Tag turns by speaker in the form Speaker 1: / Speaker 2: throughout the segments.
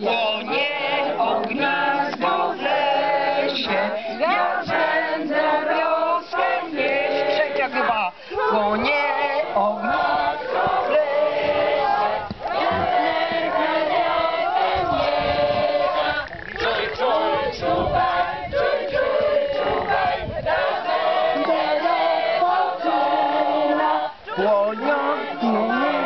Speaker 1: Płonie ognia zdodzę się, ja będę wioskę wieść. Trzecia chyba. Płonie ognia zdodzę ja będę wioskę wieść. Czuj, czuj, czuwaj, czuj, czuj, czuwaj, ja będę lepotyna. Płonie ognia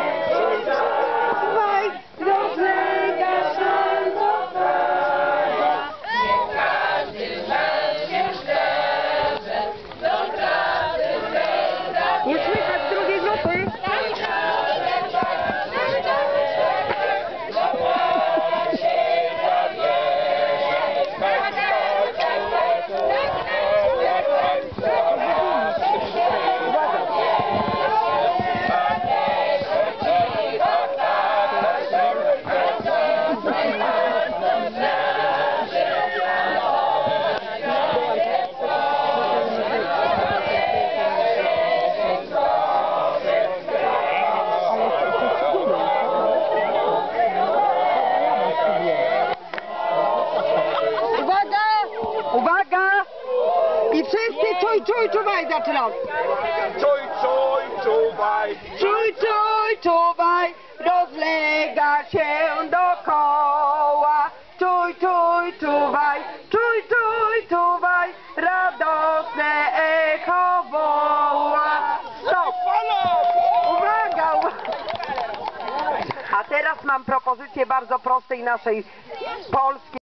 Speaker 1: Isso me faz другие группы. Czuj, czuj, czuwaj, zaczynam.
Speaker 2: Czuj, czuj, czuwaj.
Speaker 1: Czuj, czuj, czuwaj, rozlega się dokoła. Czuj, czuj, czuwaj, czuj, czuj, czuwaj, radosne echo woła. Stop! Uwaga. A teraz mam propozycję bardzo prostej naszej polskiej.